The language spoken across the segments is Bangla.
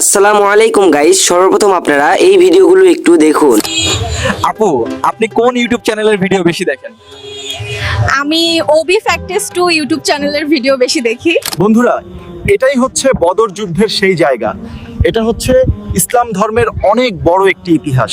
আসসালামু আলাইকুম গাইস সর্বপ্রথম আপনারা এই ভিডিওগুলো একটু দেখুন। আপু আপনি কোন ইউটিউব চ্যানেলের ভিডিও বেশি দেখেন? আমি ওবি ফ্যাক্টেস টু ইউটিউব চ্যানেলের ভিডিও বেশি দেখি। বন্ধুরা এটাই হচ্ছে বদর যুদ্ধের সেই জায়গা। এটা হচ্ছে ইসলাম ধর্মের অনেক বড় একটি ইতিহাস।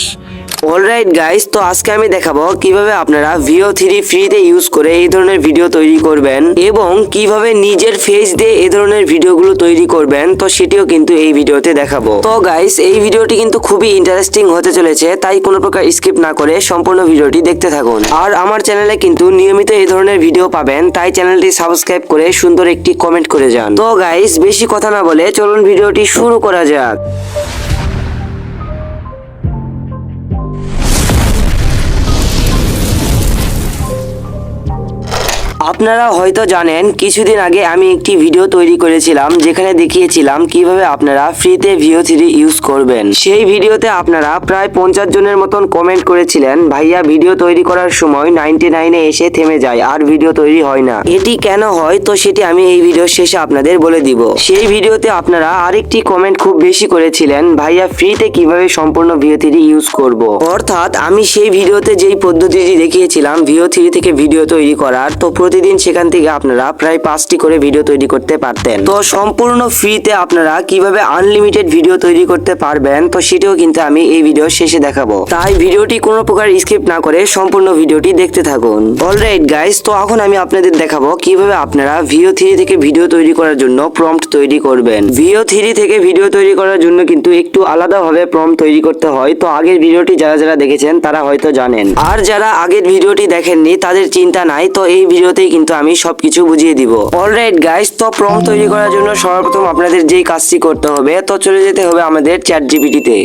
অলরাইট গাইস তো আজকে আমি দেখাবো কীভাবে আপনারা ভিও থ্রি ফ্রিতে ইউজ করে এই ধরনের ভিডিও তৈরি করবেন এবং কীভাবে নিজের ফেস দিয়ে এই ধরনের ভিডিওগুলো তৈরি করবেন, তো সেটিও কিন্তু এই ভিডিওতে দেখাবো। তো গাইস এই ভিডিওটি কিন্তু খুবই ইন্টারেস্টিং হতে চলেছে, তাই কোনো প্রকার স্কিপ না করে সম্পূর্ণ ভিডিওটি দেখতে থাকুন। আর আমার চ্যানেলে কিন্তু নিয়মিত এই ধরনের ভিডিও পাবেন, তাই চ্যানেলটি সাবস্ক্রাইব করে সুন্দর একটি কমেন্ট করে যান। তো গাইস বেশি কথা না বলে চলুন ভিডিওটি শুরু করা যাক। আপনারা হয়তো জানেন, কিছুদিন আগে আমি একটি ভিডিও তৈরি করেছিলাম যেখানে দেখিয়েছিলাম কীভাবে আপনারা ফ্রিতে ভিও থ্রি ইউজ করবেন। সেই ভিডিওতে আপনারা প্রায় পঞ্চাশ জনের মতন কমেন্ট করেছিলেন, ভাইয়া, ভিডিও তৈরি করার সময় নাইনটি নাইনে এসে থেমে যায়, আর ভিডিও তৈরি হয় না। এটি কেন হয়? তো সেটি আমি এই ভিডিও শেষে আপনাদের বলে দিব। সেই ভিডিওতে আপনারা আরেকটি কমেন্ট খুব বেশি করেছিলেন, ভাইয়া, ফ্রিতে কীভাবে সম্পূর্ণ ভিও থ্রি ইউজ করব? অর্থাৎ আমি সেই ভিডিওতে যেই পদ্ধতিটি দেখিয়েছিলাম ভিও থ্রি থেকে ভিডিও তৈরি করার, তো প্রতিদিন সেখান থেকে আপনারা প্রায় পাঁচটি করে ভিডিও তৈরি করতে পারতেন। তো সম্পূর্ণ ফ্রিতে আপনারা কীভাবে আনলিমিটেড ভিডিও তৈরি করতে পারবেন, তো সেটিও কিন্তু আমি এই ভিডিও শেষে দেখাবো। তাই ভিডিওটি কোনো প্রকার স্কিপ না করে সম্পূর্ণ ভিডিওটি দেখতে থাকুন। অলরাইট গাইস তো এখন আমি আপনাদের দেখাবো কীভাবে আপনারা ভিও থ্রি থেকে ভিডিও তৈরি করার জন্য প্রম্পট তৈরি করবেন। ভিও থ্রি থেকে ভিডিও তৈরি করার জন্য কিন্তু একটু আলাদাভাবে প্রম্পট তৈরি করতে হয়, তো আগের ভিডিওটি যারা যারা দেখেছেন তারা হয়তো জানেন। আর যারা আগের ভিডিওটি দেখেননি, তাদের চিন্তা নাই, তো এই ভিডিওতেই কিন্তু আমি সব কিছু বুঝিয়ে দিব। অলরাইট গাইস তো প্রম তৈরি করার জন্য সর্বপ্রথম আপনাদের যেই কাজটি করতে হবে, তো চলে যেতে হবে আমাদের চ্যাট জিপিটিতে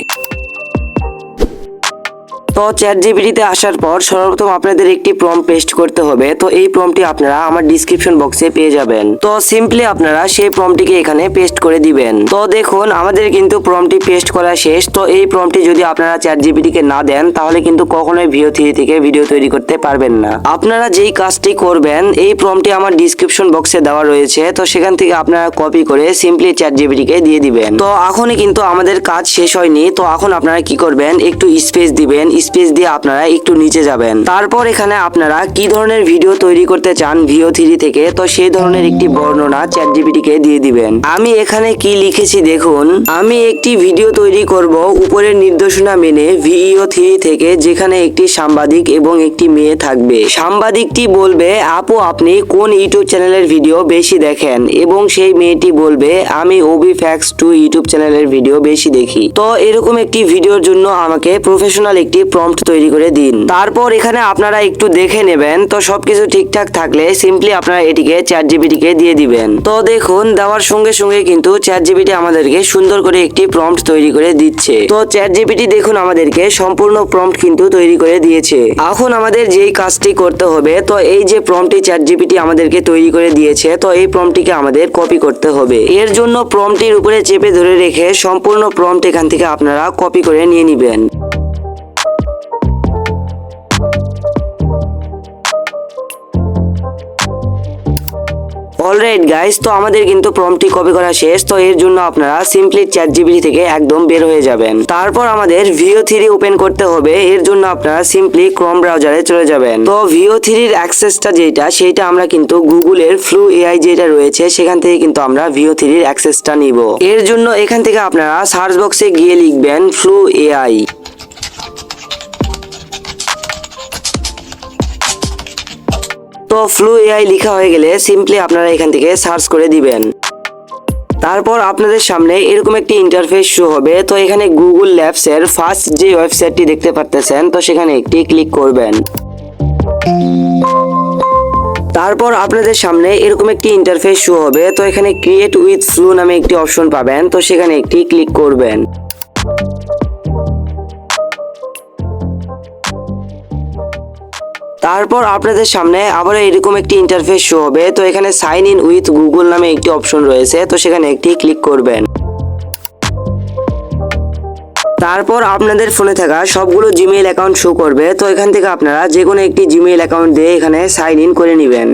তো চ্যাট জিপিটিতে আসার পর সর্বপ্রথম আপনাদের একটি প্রম পেস্ট করতে হবে। তো এই প্রমটি আপনারা আমার ডিসক্রিপশন বক্সে পেয়ে যাবেন। তো সিম্পলি আপনারা সেই প্রমটিকে এখানে পেস্ট করে দিবেন। তো দেখুন, আমাদের কিন্তু প্রমটি পেস্ট করা শেষ। তো এই প্রমটি যদি আপনারা চ্যাট জিপিটিকে না দেন, তাহলে কিন্তু কখনোই ভিও থ্রি থেকে ভিডিও তৈরি করতে পারবেন না। আপনারা যেই কাজটি করবেন, এই প্রমটি আমার ডিসক্রিপশন বক্সে দেওয়া রয়েছে। তো সেখান থেকে আপনারা কপি করে সিম্পলি চ্যাট জিপিটিকে দিয়ে দিবেন। তো এখনই কিন্তু আমাদের কাজ শেষ হয়নি। তো এখন আপনারা কি করবেন, একটু স্পেস দিবেন। স্পেস দিয়ে আপনারা একটু নিচে যাবেন। তারপর এখানে আপনারা কি ধরনের ভিডিও তৈরি করতে চান ভিও থ্রি থেকে, তো সেই ধরনের একটি বর্ণনা চ্যাট জিপিটিকে দিয়ে দিবেন। আমি এখানে কি লিখেছি দেখুন, আমি একটি ভিডিও তৈরি করব উপরের নির্দেশনা মেনে ভিও থ্রি থেকে, যেখানে একটি সাংবাদিক এবং একটি মেয়ে থাকবে। সাংবাদিকটি বলবে, আপু, আপনি কোন ইউটিউব চ্যানেলের ভিডিও বেশি দেখেন? এবং সেই মেয়েটি বলবে, আমি ওবি ফ্যাক্স টু ইউটিউব চ্যানেলের ভিডিও বেশি দেখি। তো এরকম একটি ভিডিওর জন্য আমাকে প্রফেশনাল একটি প্রম্পট তৈরি করে দিন। তারপর এখানে আপনারা একটু দেখে নেবেন। তো সবকিছু ঠিকঠাক থাকলে সিম্পলি আপনারা এটিকে চ্যাট জিপিটিকে দিয়ে দিবেন। তো দেখুন, দেওয়ার সঙ্গে সঙ্গে কিন্তু চ্যাট জিপিটি আমাদেরকে সুন্দর করে একটি প্রম্পট তৈরি করে দিচ্ছে। তো চ্যাট জিপিটি দেখুন আমাদেরকে সম্পূর্ণ প্রম্পট কিন্তু তৈরি করে দিয়েছে। এখন আমাদের যেই কাজটি করতে হবে, তো এই যে প্রম্পটি চ্যাট জিপিটি আমাদেরকে তৈরি করে দিয়েছে, তো এই প্রম্পটিকে আমাদের কপি করতে হবে। এর জন্য প্রম্পটির উপরে চেপে ধরে রেখে সম্পূর্ণ প্রম্পট এখান থেকে আপনারা কপি করে নিয়ে নেবেন। অলরাইট গাইস তো আমাদের কিন্তু প্রম্পটি কপি করা শেষ। তো এর জন্য আপনারা সিম্পলি চ্যাট জিবিটি থেকে একদম বের হয়ে যাবেন। তারপর আমাদের ভিও থ্রি ওপেন করতে হবে। এর জন্য আপনারা সিম্পলি ক্রোম ব্রাউজারে চলে যাবেন। তো ভিও থ্রির অ্যাক্সেসটা যেটা, সেটা আমরা কিন্তু গুগলের ফ্লু এআই যেটা রয়েছে, সেখান থেকে কিন্তু আমরা ভিও থ্রির অ্যাক্সেসটা নিব। এর জন্য এখান থেকে আপনারা সার্চ বক্সে গিয়ে লিখবেন ফ্লু এআই তো ফ্লু এআই লেখা হয়ে গেলে সিম্পলি আপনারা এখান থেকে সার্চ করে দিবেন। তারপর আপনাদের সামনে এরকম একটি ইন্টারফেস শো হবে। তো এখানে গুগল ল্যাবস এর ফার্স্ট যে ওয়েবসাইটটি দেখতে পারতেছেন, তো সেখানে একটি ক্লিক করবেন। তারপর আপনাদের সামনে এরকম একটি ইন্টারফেস শো হবে। তো এখানে ক্রিয়েট উইথ ফ্লু নামে একটি অপশন পাবেন। তো সেখানে একটি ক্লিক করবেন। তারপর আপনাদের সামনে আবার এরকম একটি ইন্টারফেস শো হবে। তো এখানে সাইন ইন উইথ গুগল নামে একটি অপশন রয়েছে। তো সেখানে একটি ক্লিক করবেন। তারপর আপনাদের ফোনে থাকা সবগুলো জিমেইল অ্যাকাউন্ট শো করবে। তো এখান থেকে আপনারা যে কোনো একটি জিমেইল অ্যাকাউন্ট দিয়ে এখানে সাইন ইন করে নেবেন।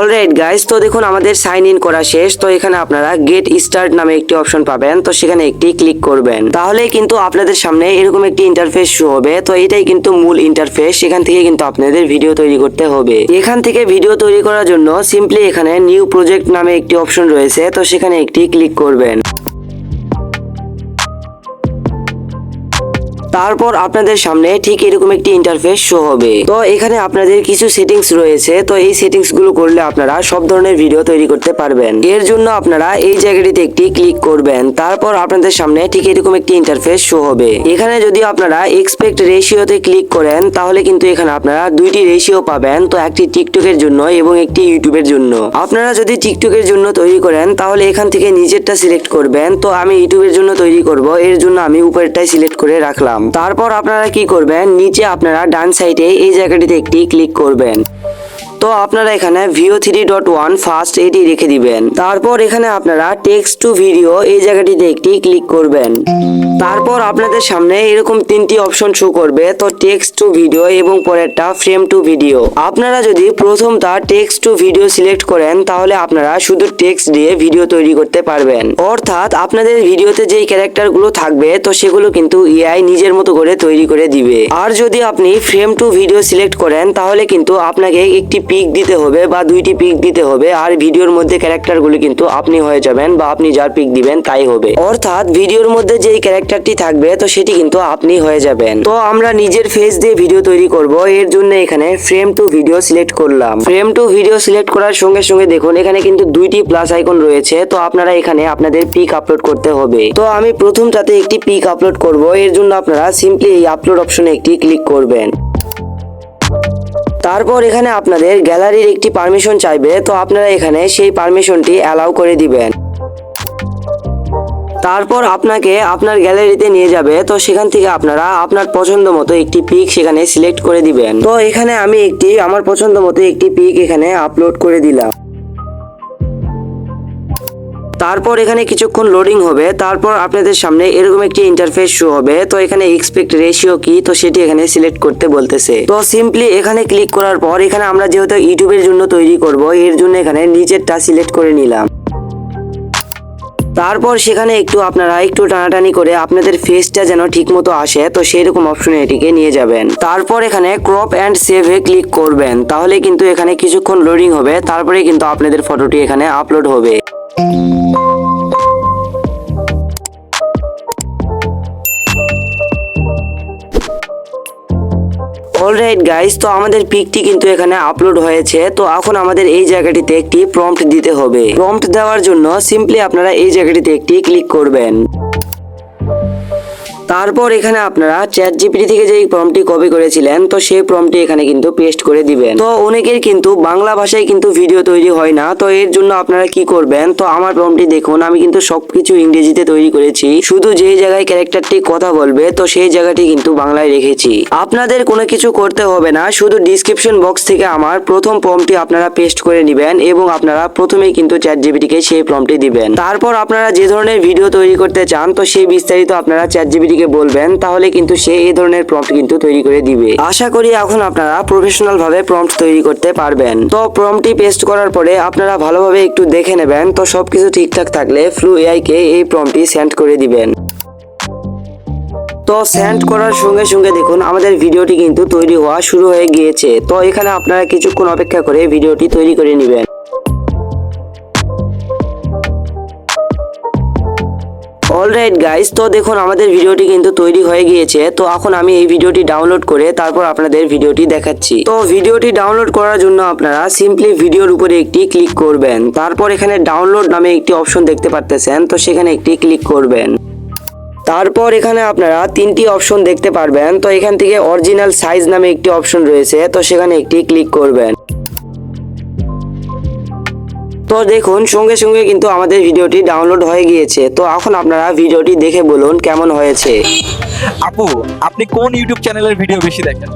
অলরাইট গাইস তো দেখুন, আমাদের সাইন ইন করা শেষ। তো এখানে আপনারা গেট স্টার্ট নামে একটি অপশন পাবেন। তো সেখানে একটি ক্লিক করবেন। তাহলে কিন্তু আপনাদের সামনে এরকম একটি ইন্টারফেস শো হবে। তো এটাই কিন্তু মূল ইন্টারফেস এখান থেকে কিন্তু আপনাদের ভিডিও তৈরি করতে হবে। এখান থেকে ভিডিও তৈরি করার জন্য সিম্পলি এখানে নিউ প্রজেক্ট নামে একটি অপশন রয়েছে। তো সেখানে একটি ক্লিক করবেন। তারপর আপনাদের সামনে ঠিক এরকম একটি ইন্টারফেস শো হবে। তো এখানে আপনাদের কিছু সেটিংস রয়েছে, তো এই সেটিংসগুলো করলে আপনারা সব ধরনের ভিডিও তৈরি করতে পারবেন। এর জন্য আপনারা এই জায়গাটিতে একটি ক্লিক করবেন, তারপর আপনাদের সামনে ঠিক এরকম একটি ইন্টারফেস শো হবে। এখানে যদি আপনারা এক্সপেক্ট রেশিওতে ক্লিক করেন, তাহলে কিন্তু এখানে আপনারা দুইটি রেশিও পাবেন, তো একটি টিকটকের জন্য এবং একটি ইউটিউবের জন্য। আপনারা যদি টিকটকের জন্য তৈরি করেন, তাহলে এখান থেকে নিজেরটা সিলেক্ট করবেন, তো আমি ইউটিউবের জন্য তৈরি করব, এর জন্য আমি উপরেরটাই সিলেক্ট করে রাখলাম। তারপর আপনারা কি করবেন? নিচে আপনারা ডান সাইডে এই জায়গাটিতে একটি ক্লিক করবেন। তো আপনারা এখানে VO three dot one first এটি রেখে দিবেন। তারপর এখানে আপনারা টেক্সট টু ভিডিও এই জায়গাটিতে একটি ক্লিক করবেন। তারপর আপনাদের সামনে এরকম তিনটি অপশন শো করবে, তো টেক্সট টু ভিডিও এবং পরেরটা ফ্রেম টু ভিডিও। আপনারা যদি প্রথমটা টেক্সট টু ভিডিও সিলেক্ট করেন, তাহলে আপনারা শুধু টেক্সট দিয়ে ভিডিও তৈরি করতে পারবেন। অর্থাৎ আপনাদের ভিডিওতে যেই ক্যারেক্টারগুলো থাকবে, তো সেগুলো কিন্তু এআই নিজের মতো করে তৈরি করে দিবে। আর যদি আপনি ফ্রেম টু ভিডিও সিলেক্ট করেন, তাহলে কিন্তু আপনাকে একটি পিক দিতে হবে বা দুইটি পিক দিতে হবে আর ভিডিওর মধ্যে ক্যারেক্টারগুলো কিন্তু আপনি হয়ে যাবেন বা আপনি যার পিক দিবেন তাই হবে। অর্থাৎ ভিডিওর মধ্যে যেই ক্যারেক্টারটি থাকবে, তো সেটি কিন্তু আপনি হয়ে যাবেন। তো আমরা নিজের ফেস দিয়ে ভিডিও তৈরি করব। এর জন্য এখানে ফ্রেম টু ভিডিও সিলেক্ট করলাম। ফ্রেম টু ভিডিও সিলেক্ট করার সঙ্গে সঙ্গে দেখুন, এখানে কিন্তু দুইটি প্লাস আইকন রয়েছে। তো আপনারা এখানে আপনাদের পিক আপলোড করতে হবে। তো আমি প্রথমটাতে একটি পিক আপলোড করব। এর জন্য আপনারা সিম্পলি এই আপলোড অপশনে একটি ক্লিক করবেন। তারপর এখানে আপনাদের গ্যালারির একটি পারমিশন চাইবে, তো আপনারা এখানে সেই পারমিশনটি অ্যালাউ করে দিবেন। তারপর আপনাকে আপনার গ্যালারিতে নিয়ে যাবে, তো সেখান থেকে আপনারা আপনার পছন্দ মতো একটি পিক সেখানে সিলেক্ট করে দিবেন। তো এখানে আমি একটি, আমার পছন্দ মতো একটি পিক এখানে আপলোড করে দিলাম। তারপর এখানে কিছুক্ষণ লোডিং হবে। তারপর আপনাদের সামনে এরকম একটি ইন্টারফেস শো হবে। তো এখানে এক্সপেক্ট রেশিও কি? তো সেটি এখানে সিলেক্ট করতে বলতেছে। তো সিম্পলি এখানে ক্লিক করার পর এখানে আমরা যেহেতু ইউটিউবের জন্য তৈরি করব, এর জন্য এখানে নিচেরটা সিলেক্ট করে নিলাম। তারপর সেখানে একটু আপনারা একটু টানাটানি করে আপনাদের ফেসটা যেন ঠিক মতো আসে, তো সেই রকম অপশনে এটিকে নিয়ে যাবেন। তারপর এখানে ক্রপ অ্যান্ড সেভে ক্লিক করবেন। তাহলে কিন্তু এখানে কিছুক্ষণ লোডিং হবে। তারপরে কিন্তু আপনাদের ফটোটি এখানে আপলোড হবে। অলরাইট গাইস তো আমাদের পিকটি কিন্তু এখানে আপলোড হয়েছে। তো এখন আমাদের এই জায়গাটিতে একটি প্রম্পট দিতে হবে। প্রম্পট দেওয়ার জন্য সিম্পলি আপনারা এই জায়গাটিতে একটি ক্লিক করবেন। তারপর এখানে আপনারা চ্যাট জিপিটি থেকে যে প্রম্পটি কপি করেছিলেন, তো সেই প্রম্পটি এখানে কিন্তু পেস্ট করে দিবেন। তো অনেকের কিন্তু বাংলা ভাষায় কিন্তু ভিডিও তৈরি হয় না, তো এর জন্য আপনারা কি করবেন? তো আমার প্রম্পটি দেখুন, আমি কিন্তু সবকিছু ইংরেজিতে তৈরি করেছি। শুধু যেই জায়গায় ক্যারেক্টারটি কথা বলবে, তো সেই জায়গাটি কিন্তু বাংলায় রেখেছি। আপনাদের কোনো কিছু করতে হবে না, শুধু ডিসক্রিপশন বক্স থেকে আমার প্রথম প্রম্পটি আপনারা পেস্ট করে নেবেন এবং আপনারা প্রথমেই কিন্তু চ্যাট জিপিটিকে সেই প্রম্পটি দিবেন। তারপর আপনারা যে ধরনের ভিডিও তৈরি করতে চান, তো সেই বিস্তারিত আপনারা চ্যাট জিপিটিকে বলবেন, তাহলে কিন্তু সে এই ধরনের প্রম্পট কিন্তু তৈরি করে দিবে। আশা করি এখন আপনারা প্রফেশনাল ভাবে প্রম্পট তৈরি করতে পারবেন। তো প্রম্পটি পেস্ট করার পরে আপনারা ভালোভাবে একটু দেখে নেবেন, তো সবকিছু ঠিকঠাক থাকলে ফ্লু এআই কে এই প্রম্পটি সেন্ড করে দিবেন। তো সেন্ড করার সঙ্গে সঙ্গে দেখুন, আমাদের ভিডিওটি কিন্তু তৈরি হওয়া শুরু হয়ে গিয়েছে। তো এখানে আপনারা কিছুক্ষণ অপেক্ষা করে ভিডিওটি তৈরি করে নেবেন। অলরাইট গাইস তো দেখুন, আমাদের ভিডিওটি কিন্তু তৈরি হয়ে গিয়েছে। তো এখন আমি এই ভিডিওটি ডাউনলোড করে তারপর আপনাদের ভিডিওটি দেখাচ্ছি। তো ভিডিওটি ডাউনলোড করার জন্য আপনারা সিম্পলি ভিডিওর উপরে একটি ক্লিক করবেন। তারপর এখানে ডাউনলোড নামে একটি অপশন দেখতে পারতেছেন, তো সেখানে একটি ক্লিক করবেন। তারপর এখানে আপনারা তিনটি অপশন দেখতে পারবেন। তো এখান থেকে অরিজিনাল সাইজ নামে একটি অপশন রয়েছে, তো সেখানে একটি ক্লিক করবেন। তো দেখুন, সঙ্গে সঙ্গে কিন্তু আমাদের ভিডিওটি ডাউনলোড হয়ে গিয়েছে। তো এখন আপনারা ভিডিওটি দেখে বলুন কেমন হয়েছে। আপু, আপনি কোন ইউটিউব চ্যানেলের ভিডিও বেশি দেখেন?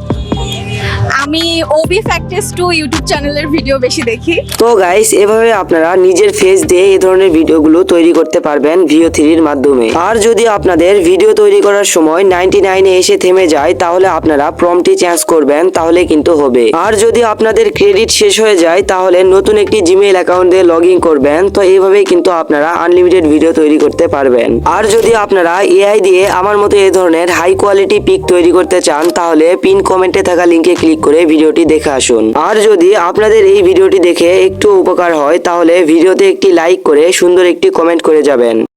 আমি ওবি ফ্যাক্টস টু ইউটিউব চ্যানেলের ভিডিও বেশি দেখি। তো গাইস এভাবে আপনারা নিজের ফেস দিয়ে এই ধরনের ভিডিওগুলো তৈরি করতে পারবেন ভিও থ্রির মাধ্যমে। আর যদি আপনাদের ভিডিও তৈরি করার সময় নাইনটি নাইনে এসে থেমে যায়, তাহলে আপনারা প্রমটি চেঞ্জ করবেন, তাহলে কিন্তু হবে। আর যদি আপনাদের ক্রেডিট শেষ হয়ে যায়, তাহলে নতুন একটি জিমেইল অ্যাকাউন্ট দিয়ে লগ ইন করবেন, তো এইভাবেই কিন্তু আপনারা আনলিমিটেড ভিডিও তৈরি করতে পারবেন। আর যদি আপনারা এআই দিয়ে আমার মতো এই ধরনের হাই কোয়ালিটি পিক তৈরি করতে চান, তাহলে পিন কমেন্টে থাকা লিঙ্কে ক্লিক করে ভিডিওটি দেখে আসুন। আর যদি আপনাদের এই ভিডিওটি দেখে একটু উপকার হয়, তাহলে ভিডিওতে একটি লাইক করে সুন্দর একটি কমেন্ট করে যাবেন।